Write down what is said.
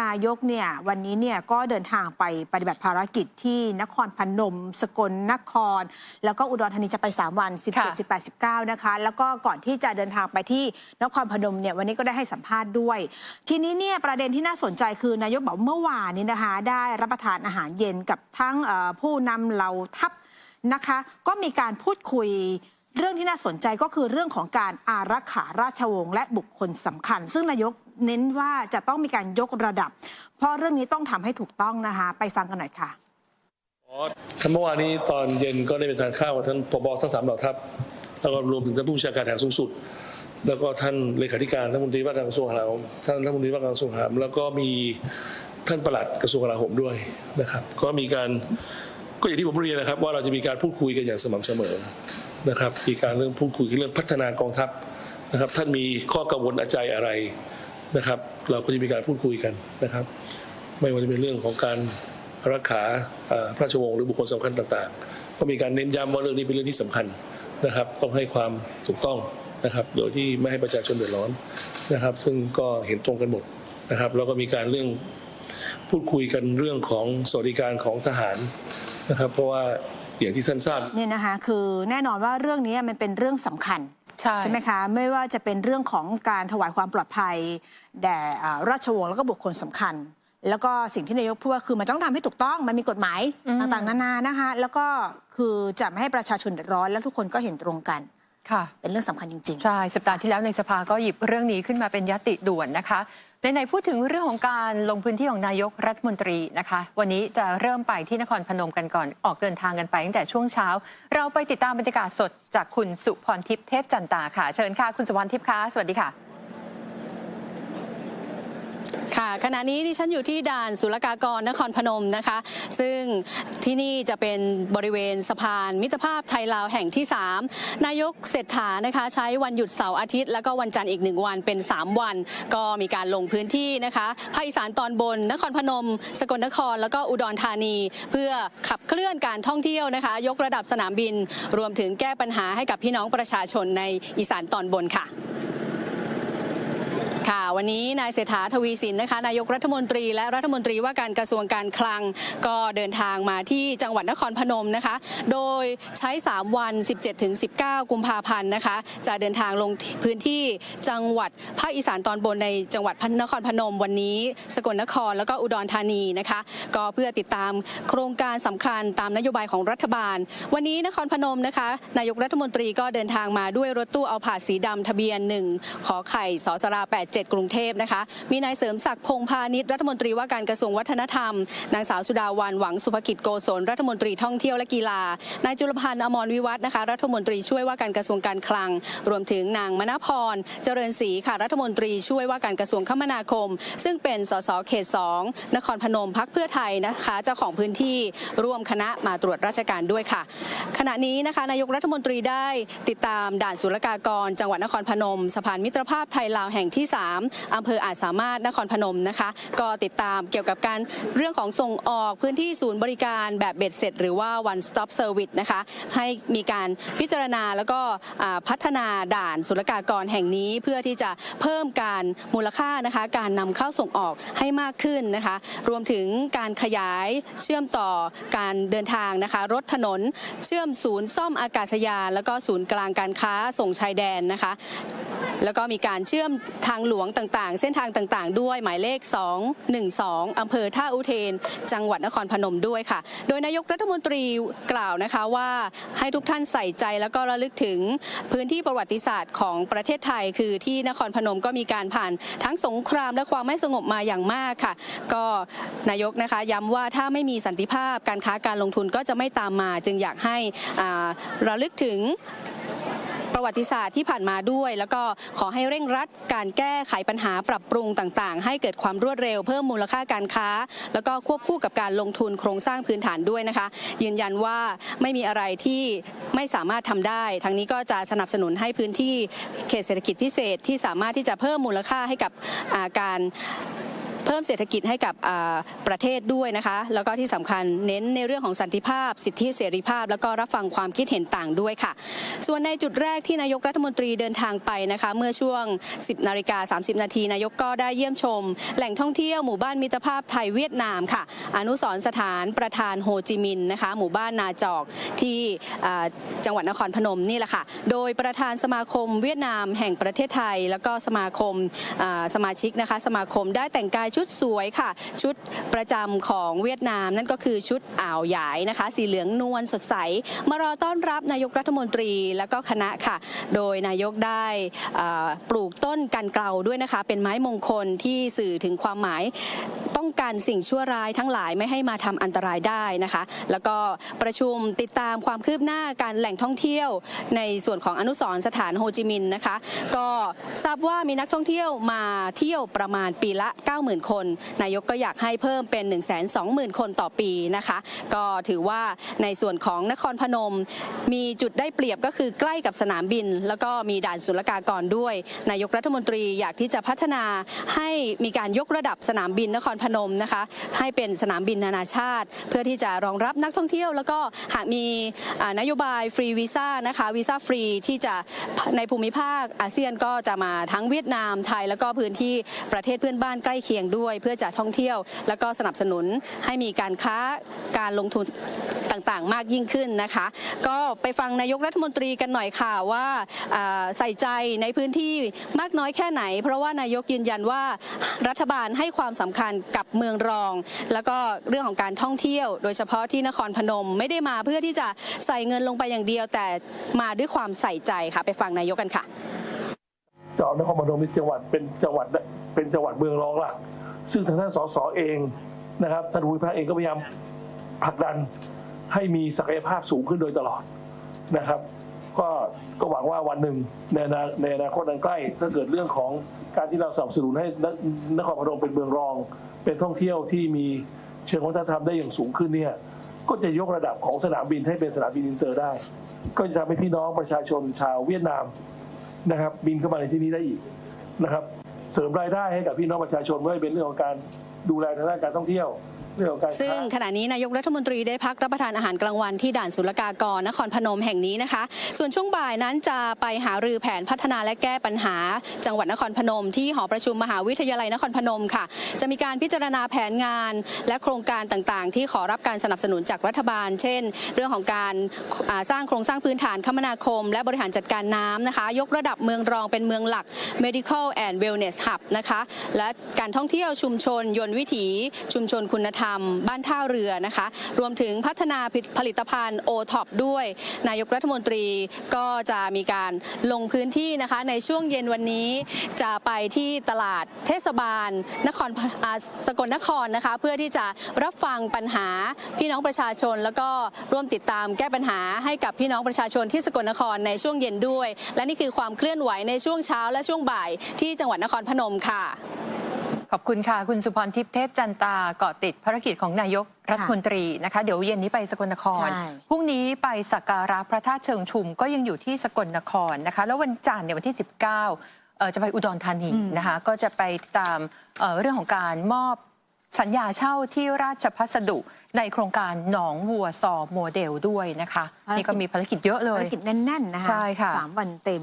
นายกเนี่ยวันนี้เนี่ยก็เดินทางไปปฏิบัติภารกิจที่นครพนม สกลนคร แล้วก็อุดรธานีจะไป 3 วันค่ะ17 18 19 นะคะ แล้วก็ก่อนที่จะเดินทางไปที่นครพนมเนี่ยวันนี้ก็ได้ให้สัมภาษณ์ด้วย ทีนี้เนี่ยประเด็นที่น่าสนใจคือนายกบอกเมื่อวานนี้นะคะ ได้รับประทานอาหารเย็นกับทั้งเอ่อผู้นำเหล่าทัพนะคะ ก็มีการพูดคุยเรื่องที่น่าสนใจก็คือเรื่องของการอารักขาราชวงศ์และบุคคลสำคัญ ซึ่งนายก เน้นว่าจะต้องมีการยกระดับ เพราะเรื่องนี้ต้องทำให้ถูกต้องนะคะ ไปฟังกันหน่อยค่ะท่านเมื่อวานนี้ตอนเย็นก็ได้ไปทานข้าวกับท่านผบทั้งสามเหล่าทัพแล้วก็รวมถึงท่านผู้บัญชาการทหารสูงสุด แล้วก็ท่านเลขาธิการท่านมนตรีว่าการกระทรวงกลาโหมท่านรัฐมนตรีว่าการกระทรวงกลาโหมแล้วก็มีท่านประหลัดกระทรวงกลาโหมด้วยนะครับ ก็มีการก็อย่างที่ผมเรียนนะครับ ว่าเราจะมีการพูดคุยกันอย่างสม่ำเสมอนะครับมีการเรื่องพูดคุยเรื่องพัฒนากองทัพนะครับ ท่านมีข้อกังวลใจอะไร นะครับ เราก็จะมีการพูดคุยกันนะครับ ไม่ว่าจะเป็นเรื่องของการรักษาพระราชวงศ์หรือบุคคลสำคัญต่างๆ ก็มีการเน้นย้ำว่าเรื่องนี้เป็นเรื่องที่สำคัญนะครับ ต้องให้ความถูกต้องนะครับ โดยที่ไม่ให้ประชาชนเดือดร้อนนะครับ ซึ่งก็เห็นตรงกันหมดนะครับ แล้วก็มีการเรื่องพูดคุยกันเรื่องของสวัสดิการของทหารนะครับ เพราะว่าอย่างที่ท่านทราบเนี่ยนะคะ คือแน่นอนว่าเรื่องนี้มันเป็นเรื่องสำคัญ ใช่ไหมคะ ไม่ว่าจะเป็นเรื่องของการถวายความปลอดภัย แด่อ่าราชวงศ์แล้วก็บุคคลสำคัญ แล้วก็สิ่งที่นายกพูดว่าคือมันต้องทำให้ถูกต้องมันมีกฎหมายอืมต่างๆ นานานะคะ แล้วก็คือจะไม่ให้ประชาชนเดือดร้อนแล้วทุกคนก็เห็นตรงกัน ค่ะ เป็นเรื่องสำคัญจริงๆ ใช่ สัปดาห์ที่แล้วในสภาก็หยิบเรื่องนี้ขึ้นมาเป็นยติด่วนนะคะในในๆพูดถึงเรื่องของการลงพื้นที่ของนายกรัฐมนตรีนะคะ วันนี้จะเริ่มไปที่นครพนมกันก่อนออกเดินทางกันไปตั้งแต่ช่วงเช้า เราไปติดตามบรรยากาศสดจากคุณสุพรทิพย์เทพจันตาค่ะ เชิญค่ะ คุณสุพรทิพย์คะสวัสดีค่ะ ค่ะ ขณะนี้ดิฉันอยู่ที่ด่านศุลกากรนครพนมนะคะ ซึ่งที่นี่จะเป็นบริเวณสะพานมิตรภาพไทยลาวแห่งที่ 3 นายกเศรษฐานะคะ ใช้วันหยุดเสาร์อาทิตย์ แล้วก็วันจันทร์อีกหนึ่งวันเป็น 3 วัน ก็มีการลงพื้นที่นะคะภาคอีสานตอนบน นครพนม สกลนคร แล้วก็อุดรธานี เพื่อขับเคลื่อนการท่องเที่ยวนะคะ ยกระดับสนามบิน รวมถึงแก้ปัญหาให้กับพี่น้องประชาชนในอีสานตอนบนค่ะ ค่ะวันนี้นายเศรษฐาทวีสินนะคะนายกรัฐมนตรีและรัฐมนตรีว่าการกระทรวงการคลัง ก็เดินทางมาที่จังหวัดนครพนมนะคะ โดยใช้ 3 วัน 17-19 กุมภาพันธ์นะคะ จะเดินทางลงพื้นที่จังหวัดภาคอีสานตอนบนในจังหวัดพนครพนม วันนี้ สกลนครแล้วก็อุดรธานีนะคะ ก็เพื่อติดตามโครงการสำคัญตามนโยบายของรัฐบาล วันนี้นครพนมนะคะ นายกรัฐมนตรีก็เดินทางมาด้วยรถตู้เอาผาดสีดำทะเบียน1ขอไข่สสรา87กรุงเทพนะคะ มีนายเสริมศักดิ์พงพาณิชย์รัฐมนตรีว่าการกระทรวงวัฒนธรรม นางสาวสุดาวันหวังสุภกิจโกศลรัฐมนตรีท่องเที่ยวและกีฬา นายจุลพันธ์อมรวิวัฒน์นะคะ รัฐมนตรีช่วยว่าการกระทรวงการคลัง รวมถึงนางมณพร เจริญศรีค่ะรัฐมนตรีช่วยว่าการกระทรวงคมนาคม ซึ่งเป็นสสเขต 2 นครพนมพักเพื่อไทยนะคะเจ้าของพื้นที่ร่วมคณะมาตรวจราชการด้วยค่ะ ขณะนี้นะคะนายกรัฐมนตรีได้ติดตามด่านศุลกากร จังหวัดนครพนมสะพานมิตรภาพไทยลาวแห่งที่3อำเภออาจสามารถนครพนมนะคะ ก็ติดตามเกี่ยวกับการเรื่องของส่งออกพื้นที่ศูนย์บริการแบบเบ็ดเสร็จ หรือว่า one stop service นะคะให้มีการพิจารณาแล้วก็พัฒนาด่านศุลกากรแห่งนี้เพื่อที่จะเพิ่มการมูลค่านะคะ การนำเข้าส่งออกให้มากขึ้นนะคะ รวมถึงการขยายเชื่อมต่อการเดินทางนะคะ รถถนนเชื่อมศูนย์ซ่อมอากาศยาน แล้วก็ศูนย์กลางการค้าส่งชายแดนนะคะ แล้วก็มีการเชื่อมทางหลวงต่างๆ เส้นทางต่างๆ ด้วยหมายเลข 212อำเภอท่าอุเทน จังหวัดนครพนมด้วยค่ะ โดยนายกรัฐมนตรีกล่าวนะคะว่าให้ทุกท่านใส่ใจแล้วก็ระลึกถึงพื้นที่ประวัติศาสตร์ของประเทศไทย คือที่นครพนมก็มีการผ่านทั้งสงครามและความไม่สงบมาอย่างมากค่ะ ก็นายกนะคะย้ำว่าถ้าไม่มีสันติภาพการค้าการลงทุนก็จะไม่ตามมา จึงอยากให้ระลึกถึง ประวัติศาสตร์ที่ผ่านมาด้วย แล้วก็ขอให้เร่งรัดการแก้ไขปัญหาปรับปรุงต่างๆ ให้เกิดความรวดเร็วเพิ่มมูลค่าการค้า แล้วก็ควบคู่กับการลงทุนโครงสร้างพื้นฐานด้วยนะคะ ยืนยันว่าไม่มีอะไรที่ไม่สามารถทำได้ ทั้งนี้ก็จะสนับสนุนให้พื้นที่เขตเศรษฐกิจพิเศษที่สามารถที่จะเพิ่มมูลค่าให้กับาการ มเศรษฐกิจให้กับประเทศด้วยนะคะ แล้วก็ที่สำคัญเน้นในเรื่องของสันติภาพ สิทธิเสรีภาพ แล้วก็รับฟังความคิดเห็นต่างด้วยค่ะ ส่วนในจุดแรกที่นายกรัฐมนตรีเดินทางไปนะคะ เมื่อช่วง 10นาฬิกา30 นาทีนายกก็ได้เยี่ยมชม แหล่งท่องเที่ยวหมู่บ้านมิตรภาพไทยเวียดนามค่ะ อนุสรสถานประธานโฮจิมินห์นะคะ หมู่บ้านนาจอกที่จังหวัดนครพนมนี่แหละค่ะ โดยประธานสมาคมเวียดนามแห่งประเทศไทย แล้วก็สมาคมสมาชิกนะคะ สมาคมได้แต่งกายชุดสวยค่ะ ชุดประจำของเวียดนาม นั่นก็คือชุดอ่าวหยายนะคะ สีเหลืองนวลสดใส มารอต้อนรับนายกรัฐมนตรีและก็คณะค่ะ โดยนายกได้ปลูกต้นกันเกลาด้วยนะคะ เป็นไม้มงคลที่สื่อถึงความหมายป้องกันสิ่งชั่วร้ายทั้งหลายไม่ให้มาทำอันตรายได้นะคะ แล้วก็ประชุมติดตามความคืบหน้าการแหล่งท่องเที่ยว ในส่วนของอนุสรสถานโฮจิมินห์นะคะ ก็ทราบว่ามีนักท่องเที่ยวมาเที่ยวประมาณปีละ 90,000 คนนายกก็อยากให้เพิ่มเป็น 120,000 คนต่อปีนะคะ ก็ถือว่าในส่วนของนครพนม มีจุดได้เปรียบก็คือใกล้กับสนามบิน แล้วก็มีด่านศุลกากรด้วย นายกรัฐมนตรีอยากที่จะพัฒนาให้มีการยกระดับสนามบินนครพนมนะคะ ให้เป็นสนามบินนานาชาติ เพื่อที่จะรองรับนักท่องเที่ยว แล้วก็หากมีนโยบายฟรีวีซ่านะคะวีซ่าฟรีที่จะในภูมิภาคอาเซียนก็จะมาทั้งเวียดนามไทยแล้วก็พื้นที่ประเทศเพื่อนบ้านใกล้เคียงด้วยเพื่อจะท่องเที่ยว แล้วก็สนับสนุนให้มีการค้าการลงทุนต่างๆ มากยิ่งขึ้นนะคะ ก็ไปฟังนายกรัฐมนตรีกันหน่อยค่ะว่าใส่ใจในพื้นที่มากน้อยแค่ไหน เพราะว่านายกยืนยันว่ารัฐบาลให้ความสำคัญกับเมืองรอง แล้วก็เรื่องของการท่องเที่ยว โดยเฉพาะที่นครพนมไม่ได้มาเพื่อที่จะใส่เงินลงไปอย่างเดียว แต่มาด้วยความใส่ใจค่ะไปฟังนายกกันค่ะจังหวัดนครพนมเป็นจังหวัดเป็นจังหวัดเป็นจังหวัดเมืองรองหลัก ซึ่งทางท่านสสเองนะครับท่านภูมิภาคเองก็พยายามผลักดันให้มีศักยภาพสูงขึ้นโดยตลอดนะครับ ก็ก็หวังว่าวันหนึ่งในอนในอนาคตอันใกล้ถ้าเกิดเรื่องของการที่เราสนับสนุนให้นนครพนมเป็นเมืองรอง เป็นท่องเที่ยวที่มีเชิงวัฒนธรรมได้อย่างสูงขึ้นเนี่ยก็จะยกระดับของสนามบินให้เป็นสนามบินอินเตอร์ได้ ก็จะทำให้พี่น้องประชาชนชาวเวียดนามนะครับ บินเข้ามาในที่นี้ได้อีกนะครับ เสริมรายได้ให้กับพี่น้องประชาชนไม่ว่าเป็นเรื่องของการดูแลทางด้านการท่องเที่ยว ซึ่งขณะนี้นายกรัฐมนตรีได้พักรับประทานอาหารกลางวันที่ด่านศุลกากรนครพนมแห่งนี้นะคะ ส่วนช่วงบ่ายนั้นจะไปหารือแผนพัฒนาและแก้ปัญหา จังหวัดนครพนม ที่หอประชุมมหาวิทยาลัยนครพนมค่ะ จะมีการพิจารณาแผนงาน และโครงการต่างๆ ที่ขอรับการสนับสนุนจากรัฐบาล เช่น เรื่องของการสร้างโครงสร้างพื้นฐานคมนาคม และบริหารจัดการน้ำนะคะ ยกระดับเมืองรองเป็นเมืองหลัก medical and wellness hub นะคะและการท่องเที่ยวชุมชนยนต์วิถีชุมชนคุณธรรมบ้านท่าเรือนะคะ รวมถึงพัฒนาผลิตภัณฑ์ o t o p ด้วย นายกรัฐมนตรีก็จะมีการลงพื้นที่นะคะ ในช่วงเย็นวันนี้จะไปที่ตลาดเทศบาล นครสกลนครนะคะ เพื่อที่จะรับฟังปัญหาพี่น้องประชาชน แล้วก็ร่วมติดตามแก้ปัญหาให้กับพี่น้องประชาชนที่สกลนครในช่วงเย็นด้วย และนี่คือความเคลื่อนไหวในช่วงเช้าและช่วงบ่ายที่จังหวัดนครพนมค่ะ ขอบคุณค่ะ คุณสุพรทิพย์เทพจันตาเกาะติดภารกิจของนายกรัฐมนตรีนะคะ เดี๋ยวเย็นนี้ไปสกลนครใช่พรุ่งนี้ไปสักการะพระธาตุเชิงชุมก็ยังอยู่ที่สกลนครนะคะ แล้ววันจันทร์เนี่ยวันที่ 19เอ่อจะไปอุดรธานีนะคะ ก็จะไปตามเอ่อเรื่องของการมอบสัญญาเช่าที่ราชพัสดุในโครงการหนองวัวซอโมเดลด้วยนะคะภารกิจนี่ก็มีภารกิจเยอะเลภารยกิจแน่นๆนะคะใช่ค่ะสามวันเต็ม